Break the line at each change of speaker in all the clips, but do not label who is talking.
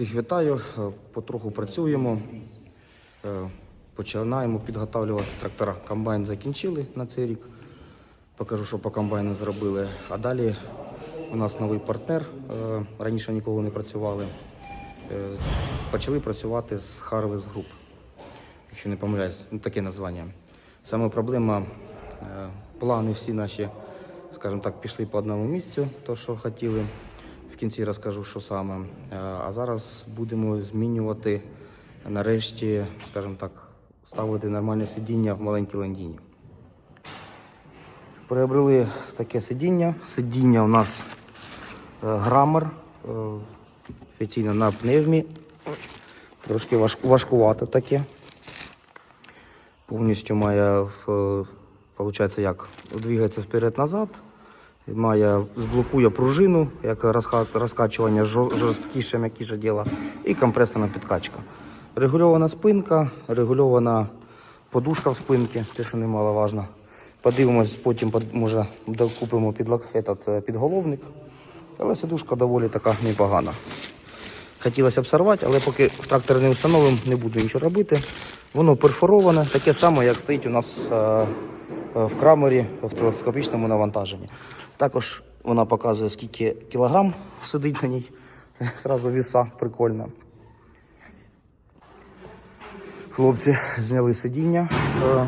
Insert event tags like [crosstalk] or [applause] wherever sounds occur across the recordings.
Всіх вітаю. Е, Потроху працюємо. Е, Починаємо підготовлювати трактора. Комбайн закінчили на цей рік. Покажу, що по комбайну зробили. А далі у нас новий партнер. Е, Раніше ніколи не працювали. Почали працювати з Harvest Group. Якщо не помиляюсь, ну, таке названня. Саме проблема, плани всі наші, скажімо так, пішли по одному місцю, то що хотіли. Кінці розкажу, що саме. Е, А зараз будемо змінювати нарешті, скажімо так, ставити нормальне сидіння в маленькій ландіні. Приобрели таке сидіння. Сидіння у нас е, грамер, е, офіційно на пневмі. Трошки важ, важкувато таке. Повністю має, в- получається, як двигається вперед-назад. Має, зблокує пружину, як розкачування жорсткіше, м'якіше діло, і компресорна підкачка. Регульована спинка, регульована подушка в спинці, те, що немаловажно. Подивимось, потім може докупимо підлак, этот, е, підголовник. Але сидушка доволі така непогана. Хотілося б сорвати, але поки трактор не встановимо, не буду нічого робити. Воно перфороване, таке саме, як стоїть у нас е, в крамері в телескопічному навантаженні. Також вона показує, скільки кілограм сидить на ній. [laughs] Зразу віса, прикольно. Хлопці зняли сидіння. е,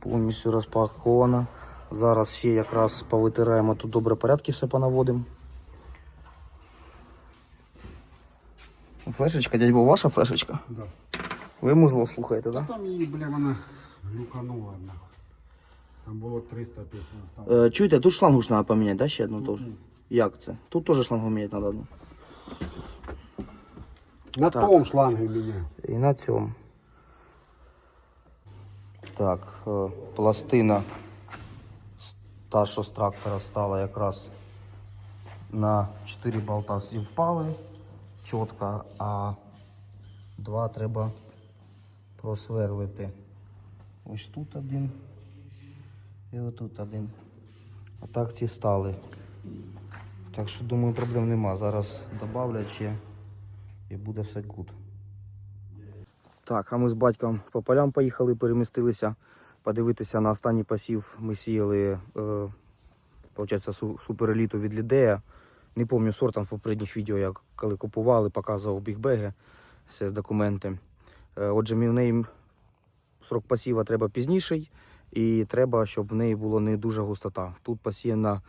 Повністю розпаковано. Зараз ще якраз повитираємо тут добре порядки, все понаводимо. Флешечка, дядь Бо, ваша флешечка?
Да.
Ви музло слухаєте, так?
Там її, бля, вона глюканула нахуй. Там було 300 пісень.
Е, чуєте, тут шлангу ж треба поміняти, да, ще одну теж? Як це? Тут теж шлангу міняти треба одну.
На тому шланги мене.
І на цьому. Так, е, пластина з- та, що з трактора стала якраз на 4 болта всі впали чітко, а два треба просверлити. Ось тут один і отут один. А так ці стали. Так що думаю проблем нема. Зараз добавлять ще і буде все гуд. Так, а ми з батьком по полям поїхали, перемістилися подивитися на останній посів. Ми сіяли, е, получається, су- супереліту від Лідея. Не пам'ятаю сорт в попередніх відео, як коли купували, показував бігбеги, з документи. Е, отже, в неї срок посіва треба пізніший, і треба, щоб в неї було не дуже густота. Тут посіяна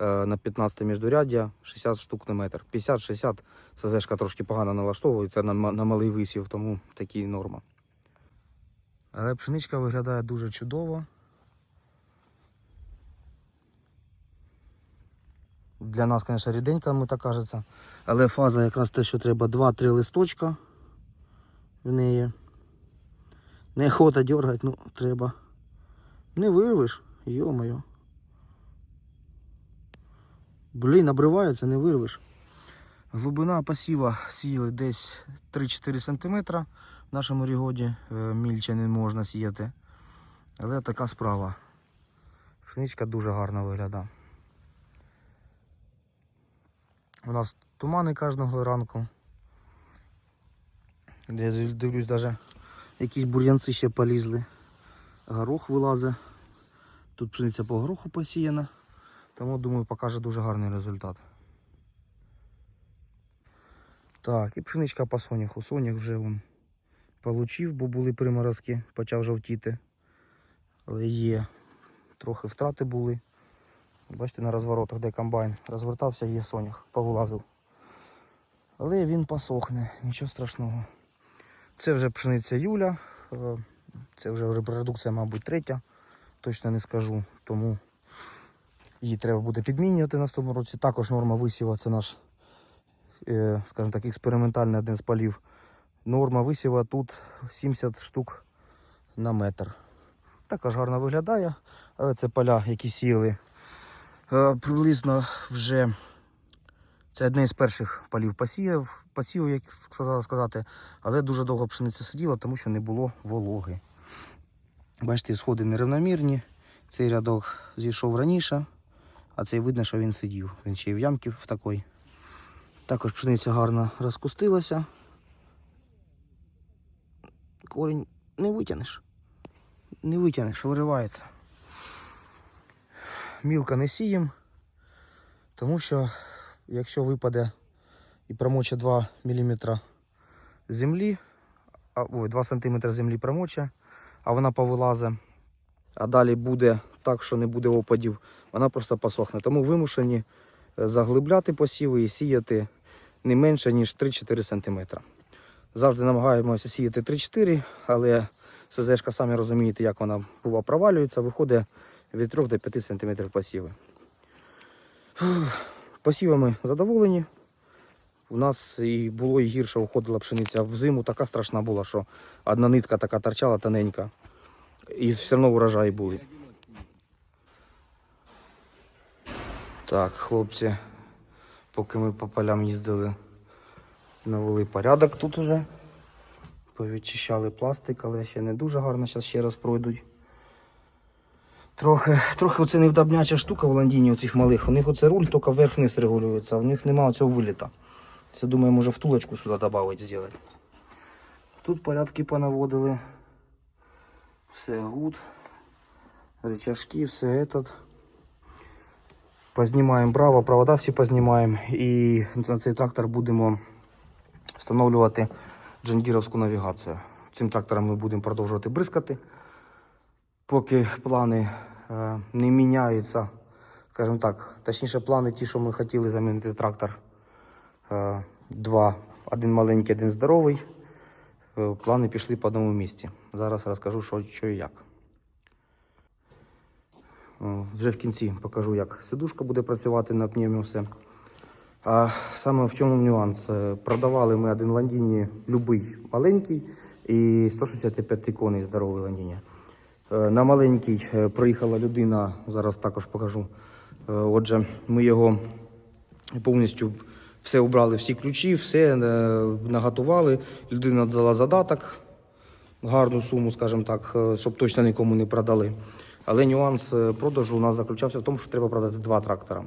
на 15 міждуряддя 60 штук на метр. 50-60 СЗшка трошки погано налаштовується на, на малий висів, тому такі норма. Але пшеничка виглядає дуже чудово. Для нас, звісно, ріденька, мені так кажеться. Але фаза якраз те, що треба 2-3 листочка в неї. Неохота дергати, ну треба. Не вирвеш, йо-моє. Блін, обривається, не вирвеш. Глибина посіва сіяли десь 3-4 см. В нашому регоді е, мільче не можна сіяти. Але така справа. Пшеничка дуже гарно виглядає. У нас тумани кожного ранку. Я дивлюсь, навіть якісь бур'янці ще полізли. Горох вилазить. Тут пшениця по гороху посіяна. Тому, думаю, покаже дуже гарний результат. Так, і пшеничка по соняху. Сонях вже вон получив, бо були приморозки, почав жовтіти. Але є. Трохи втрати були. Бачите, на розворотах, де комбайн розвертався, є сонях, повилазив. Але він посохне, нічого страшного. Це вже пшениця Юля. Це вже репродукція, мабуть, третя. Точно не скажу. Тому її треба буде підмінювати в наступному році. Також норма висіва це наш, е, скажімо так, експериментальний один з полів. Норма висіва тут 70 штук на метр. Також гарно виглядає, але це поля, які сіяли е, приблизно вже. Це одне з перших полів посіяв, посівів, як сказали сказати, але дуже довго пшениця сиділа, тому що не було вологи. Бачите, сходи нерівномірні. Цей рядок зійшов раніше, а цей видно, що він сидів. Він ще й в ямки в такій. Також пшениця гарно розкустилася. Корінь не витягнеш. Не витягнеш, виривається. Мілка не сієм, тому що якщо випаде і промоче 2 мм землі, а, ой, 2 см землі промоче, а вона повилазе, а далі буде так, що не буде опадів, вона просто посохне. Тому вимушені е, заглибляти посіви і сіяти не менше, ніж 3-4 см. Завжди намагаємося сіяти 3-4, але СЗшка, самі розумієте, як вона бува провалюється, виходить від 3 до 5 см посіви. Посівами задоволені. У нас і було і гірше уходила пшениця в зиму, така страшна була, що одна нитка така торчала тоненька. І все одно урожаї були. Так, хлопці, поки ми по полям їздили, навели порядок тут уже. Повідчищали пластик, але ще не дуже гарно, зараз ще раз пройдуть. Трохи, трохи оце невдобняча штука в ландіні оцих малих. У них оце руль тільки вверх-вниз регулюється, а у них немає цього виліта. Це думаю, може втулочку сюди додати, зробити. Тут порядки понаводили. Все гуд. Рычажки, все этот. Познімаємо браво, провода всі познімаємо. І на цей трактор будемо встановлювати джангіровську навігацію. Цим трактором ми будемо продовжувати бризкати. Поки плани не міняються, скажімо так, точніше, плани ті, що ми хотіли замінити трактор. Е, два, один маленький, один здоровий. Е, Плани пішли по одному місці. Зараз розкажу, що, що і як. Вже в кінці покажу, як сидушка буде працювати на пневмі все. А саме в чому нюанс? Е, Продавали ми один ландіні любий маленький і 165 коней здоровий ландіні. Е, На маленький е, приїхала людина, зараз також покажу. Е, Отже, ми його повністю все убрали, всі ключі, все наготували. Людина дала задаток, гарну суму, скажімо так, щоб точно нікому не продали. Але нюанс продажу у нас заключався в тому, що треба продати два трактора.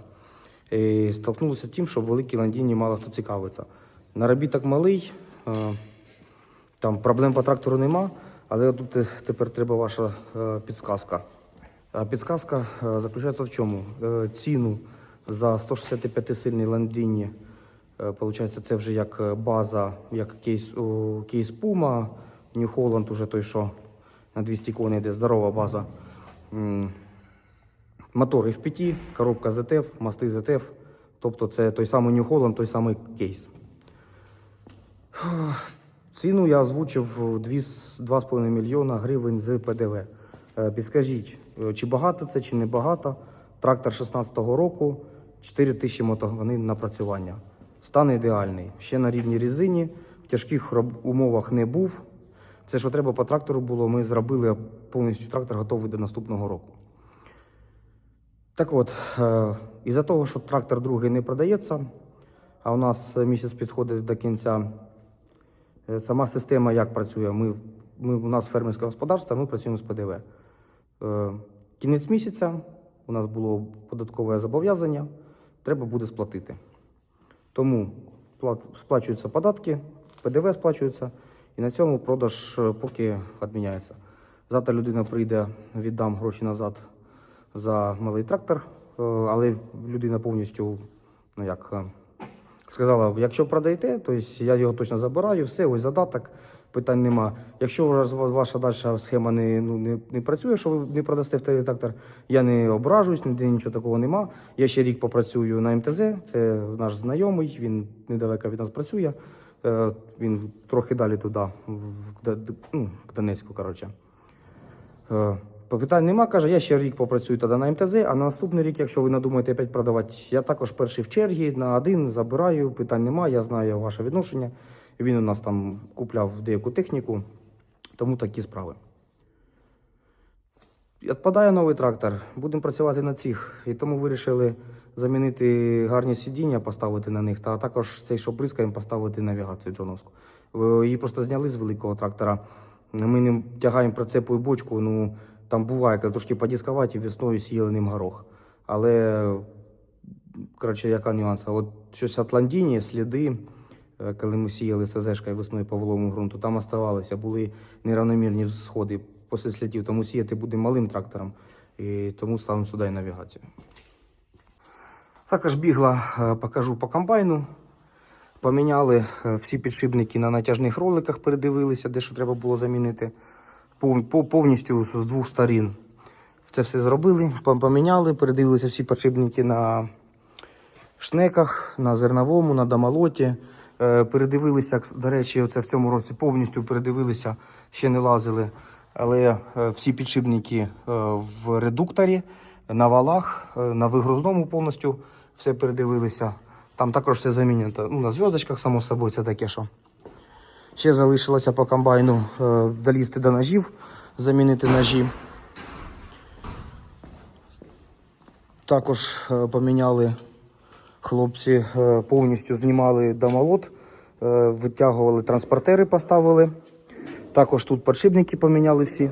І столкнулися з тим, що в великій ландіні мало хто цікавиться. Наробіток малий, там проблем по трактору нема, але тут е, тепер треба ваша е, підсказка. А підсказка е, заключається в чому? Ціну за 165 сильний ландіні, е, получається, це вже як база, як кейс, о, кейс Puma, New Holland уже той, що на 200 коней йде, здорова база. Мотор F5, коробка ZF, мости ZF. Тобто це той самий New Holland, той самий кейс. Ціну я озвучив 2,5 мільйона гривень з ПДВ. Е, Підскажіть, е, чи багато це, чи не багато? Трактор 16-го року, 4 тисячі мотогодин напрацювання. Стан ідеальний. Ще на рідній резині, в тяжких умовах не був. Все, що треба по трактору було, ми зробили повністю трактор готовий до наступного року. Так от, е, із-за того, що трактор другий не продається, а у нас місяць підходить до кінця. Е, Сама система як працює? Ми, ми, у нас фермерське господарство, ми працюємо з ПДВ. Е, Кінець місяця у нас було податкове зобов'язання, треба буде сплатити. Тому сплачуються податки, ПДВ сплачується, і на цьому продаж е, поки відміняється. Завтра людина прийде, віддам гроші назад за малий трактор, але людина повністю, ну як сказала, якщо продаєте, то я його точно забираю, все, ось задаток, питань нема. Якщо ваша дальша схема не, ну, не, не працює, що ви не продасте в той трактор, я не ображуюсь, ніде нічого такого нема. Я ще рік попрацюю на МТЗ, це наш знайомий, він недалеко від нас працює. Е, Він трохи далі туди, в Д- Д- ну, к Донецьку, коротше. Е, Питань нема, каже, я ще рік попрацюю тоді на МТЗ, а на наступний рік, якщо ви надумаєте опять продавати, я також перший в чергі на один забираю, питань нема, я знаю ваше відношення. Він у нас там купляв деяку техніку, тому такі справи. Відпадає новий трактор, будемо працювати на цих. І тому вирішили замінити гарні сидіння, поставити на них, та також цей, що бризкаємо, поставити навігацію Джоновську. Е, Її просто зняли з великого трактора. Ми ним тягаємо прицепу і бочку. Ну там буває, коли трошки подіскувати, весною сіяли ним горох. Але коротше, яка нюанса? От щось Атлантіні, сліди, е, коли ми сіяли СЗшкою весною по воловому ґрунту, там оставалися, були неравномірні сходи після слідів, тому сіяти будемо малим трактором, і тому ставимо сюди навігацію. Також бігла, е, покажу по комбайну. Поміняли е, всі підшипники на натяжних роликах, передивилися, де що треба було замінити. Пов- пов- Повністю з двох сторін. Це все зробили, поміняли, передивилися всі підшипники на шнеках, на зерновому, на домолоті. Е, Передивилися, до речі, оце в цьому році повністю передивилися, ще не лазили. Але е, всі підшипники е, в редукторі, на валах, на вигрузному повністю все передивилися. Там також все замінено. Ну, на зв'язочках, само собою, це таке, що. Ще залишилося по комбайну е, долізти до ножів, замінити ножі. Також е, поміняли хлопці, е, повністю знімали домолот, витягували транспортери, поставили. Також тут подшипники поміняли всі.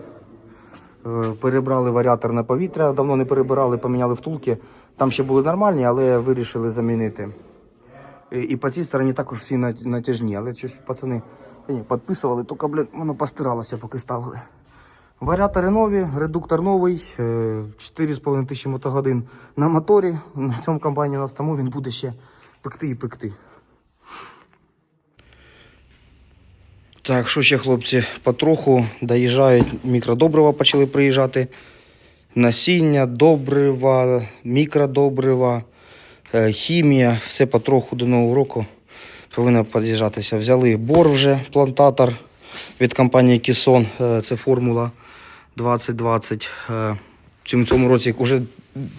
Перебрали варіатор на повітря, давно не перебирали, поміняли втулки. Там ще були нормальні, але вирішили замінити. І по цій стороні також всі натяжні, але щось пацани ні, підписували, тільки, блін, воно постиралося, поки ставили. Варіатори нові, редуктор новий, е, 4,5 тисячі мотогодин на моторі. На цьому комбайні у нас тому він буде ще пекти і пекти. Так, що ще хлопці, потроху доїжджають, мікродобрива почали приїжджати. Насіння, добрива, мікродобрива, е, хімія, все потроху до нового року повинно під'їжджатися. Взяли бор вже, плантатор від компанії Кісон, е, це формула 2020. Е, В цьому- цьому році вже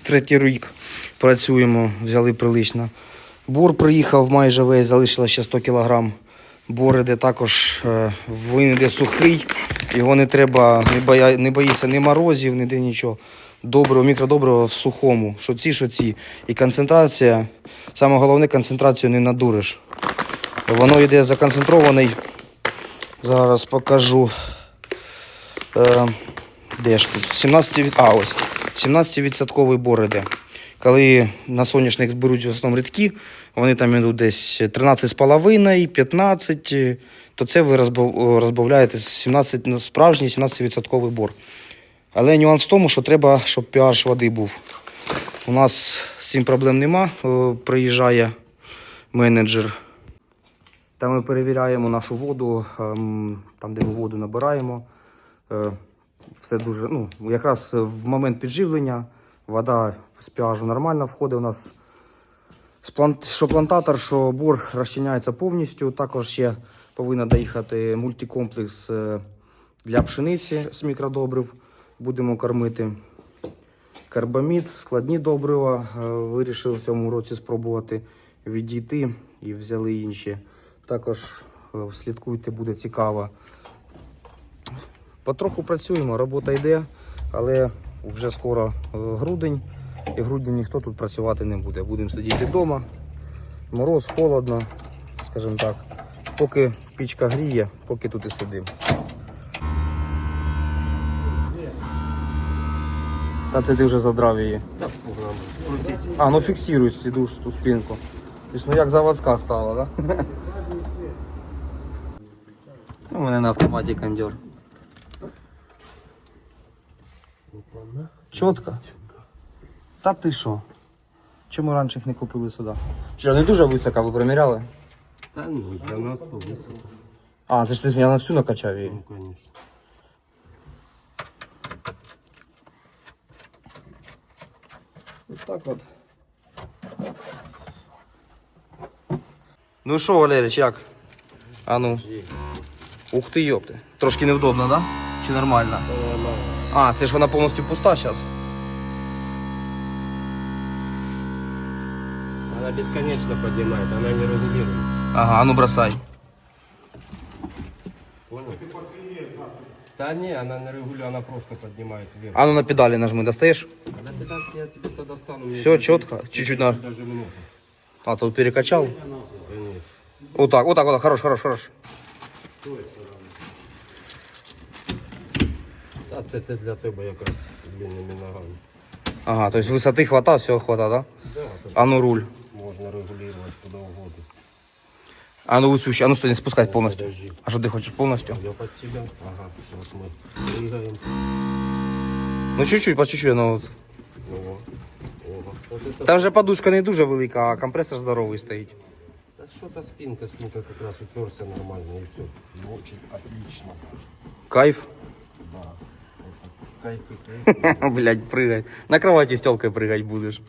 третій рік працюємо, взяли прилично. Бор приїхав майже весь, залишилося ще 100 кг. Бор іде також, е, він іде сухий, його не треба, не, боя, не боїться ні морозів, ніде нічого. Доброго, мікродоброго в сухому. Що ці, що ці. І концентрація, саме головне, концентрацію не надуриш. Воно йде законцентрований. Зараз покажу. Е, де ж тут? 17, від- а, ось. 17% бор іде. Коли на соняшник беруть в основному рідкі, вони там йдуть десь 13,5, 15, е, то це ви розбавляєте 17, справжній 17% бор. Але нюанс в тому, що треба, щоб pH води був. У нас з цим проблем нема. Приїжджає менеджер. Там ми перевіряємо нашу воду, ем, там, де ми воду набираємо. Е, Все дуже, ну, якраз в момент підживлення вода з pH нормально входить у нас. Що плантатор, що бор розчиняється повністю. Також ще повинен доїхати мультикомплекс е, для пшениці з мікродобрив. Будемо кормити. Карбамід, складні добрива. Е, Вирішив в цьому році спробувати відійти і взяли інші. Також е, слідкуйте, буде цікаво. Потроху працюємо, робота йде, але вже скоро е, грудень. І в ніхто тут працювати не буде. Будемо сидіти вдома. Мороз, холодно, скажімо так. Поки пічка гріє, поки тут і сидимо. Та це ти вже задрав її. А, ну фіксируй ту спинку. Ти ж ну як заводська стала, так? Да? Ну, у мене на автоматі кондер. Чітко. Та ти що? Чому раніше їх не купили сюди? Що, не дуже високо ви приміряли?
Та ну, для нас то високо,
А, це ж ти я на всю накачав її.
ну, конечно.
Ось так от. Ну що, Валерич, як? А ну. Ух ти, йопти. Трошки невдобно, да? Чи нормально? А, це ж вона повністю пуста зараз.
Она бесконечно поднимает, она не регулирует.
Ага, а ну бросай.
Понял? Да не, она не регулирует, она просто поднимает вверх.
А ну на педалі нажми, достаєш?
А на педальке я тебе тогда стану. мне
Все чітко. Чуть-чуть на.
Даже много.
А, тут перекачал.
Конечно.
Вот так, вот так, вот так. Хорош, хорош, хорош.
А це те для тебе якраз длинними ногами.
Ага, то есть высоты хвата, все хвата, да?
Да,
А ну руль.
вот.
можно регулировать куда угодно.
А ну цю ще, а ну стой, не спускать повністю.
Подожди.
А що ти хочеш повністю?
Я под себя. Ага, сейчас мы двигаем.
Ну чуть-чуть, по чуть-чуть, ну от.
Ого. Ого. Вот это
Там же подушка не дуже велика, а компресор здоровий стоїть.
Да что-то спинка, спинка как раз уперся нормально и все. И очень отлично.
Кайф.
Да. Это кайф и кайф. [laughs]
Блять, прыгай. На кровати с телкой прыгать будешь.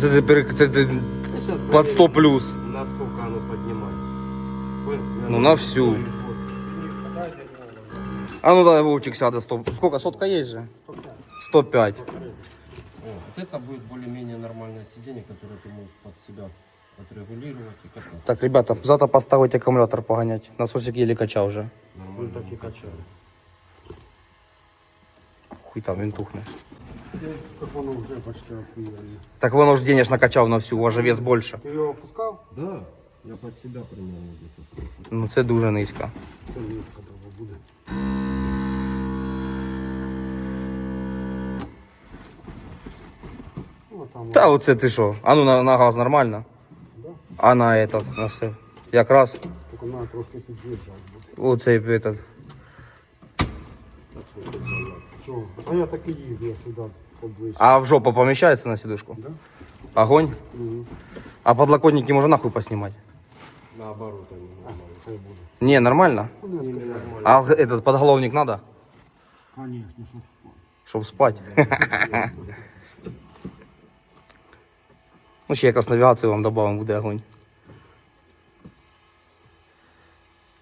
Це це ти
Я сейчас
под 100 плюс.
Насколько оно поднимает.
Ну, на всю. А ну давай, Вовчик, сяда 100. Сколько? Сотка есть же? 105.
О, вот это будет более-менее нормальное сиденье, которое ты можешь под себя отрегулировать и кататься.
Так, ребята, завтра поставить аккумулятор погонять. Насосик еле качал уже.
Нормально. так и качали.
Хуй там, він тухне.
Как воно вже почти охуєнно.
Так воно ж денеж накачав на всю, у вас же вес більше.
Ти його опускав?
Да, я под себя примерно где-то.
Ну це дуже низько.
Це низько довго буде. Ну, там
Та оце ти що? А ну на, на газ нормально?
Да.
А на этот, на все. Якраз
тільки треба трошки під'їжджати буде.
оцей этот.
Чого? А я так і їду, я сюди поближче.
А в жопу помещается на сидушку?
Да?
Огонь?
Угу.
А подлокотники можно нахуй поснимать?
Наоборот, они нормально.
Хай буде.
Не, нормально.
Ну, не нормально.
А этот подголовник надо?
Конечно, щоб спати.
Щоб спать. [laughs] ну ще якраз навігацію вам добавим, буде огонь.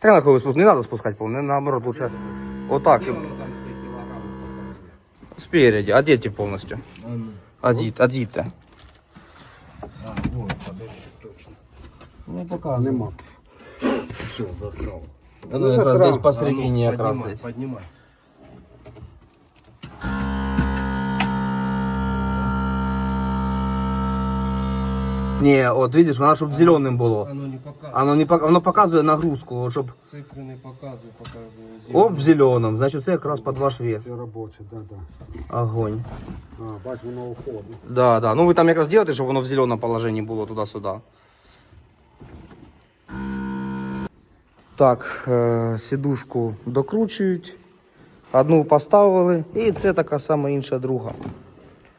Так нахуй ви спуск- не надо спускать полностью, наоборот лучше вот так.
Оно там 3 килограмма.
Спереди, одеть полностью.
А, ну.
Одеть, одеть-то.
А, вот, подожди, точно.
Ну, показывай.
Нема.
Все, засрал.
Ну,
Ну,
якраз
засрав.
десь посередині
А ну,
якраз
поднимай,
десь.
поднимай.
Не, от видиш, вона щоб зеленим було.
Оно не показывает.
Воно, не, пок- воно показує нагрузку, от щоб
Цифры не показывает, показывает.
оп в зеленому, значить це якраз під ваш вес.
Це робоче, да, да.
Огонь.
А, бач, воно уходить.
Да, да. Ну ви там якраз робите, щоб воно в зеленому положенні було туди-сюди. Так, е, сідушку докручують. Одну поставили, і це така сама інша друга.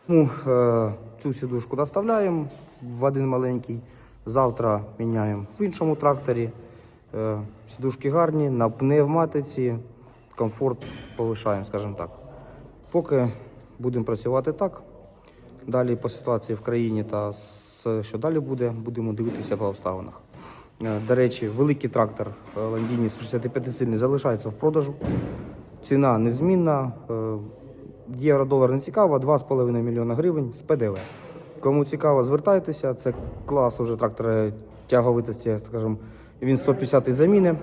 Ну, е, цю сідушку доставляємо в один маленький. Завтра міняємо в іншому тракторі. Е, сідушки гарні, на пневматиці, комфорт повишаємо, скажімо так. Поки будемо працювати так. Далі по ситуації в країні та що далі буде, будемо дивитися по обставинах. Е, До речі, великий трактор е, Landini 165 сильний залишається в продажу. Ціна незмінна. Євро-долар не цікаво, 2,5 мільйона гривень з ПДВ. Кому цікаво, звертайтеся. Це клас уже трактора тяговитості, скажімо, він 150 заміни.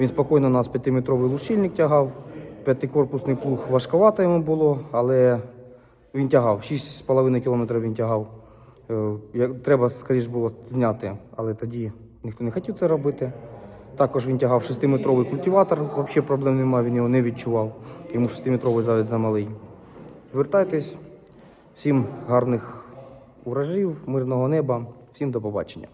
Він спокійно нас 5-метровий лущильник тягав. П'ятикорпусний плуг важковато йому було, але він тягав. 6,5 км він тягав. Е, Треба, скоріш було зняти, але тоді ніхто не хотів це робити. Також він тягав 6-метровий культиватор, взагалі проблем немає, він його не відчував. Йому 6-метровий завід замалий. Звертайтесь, всім гарних урожаїв, мирного неба, всім до побачення.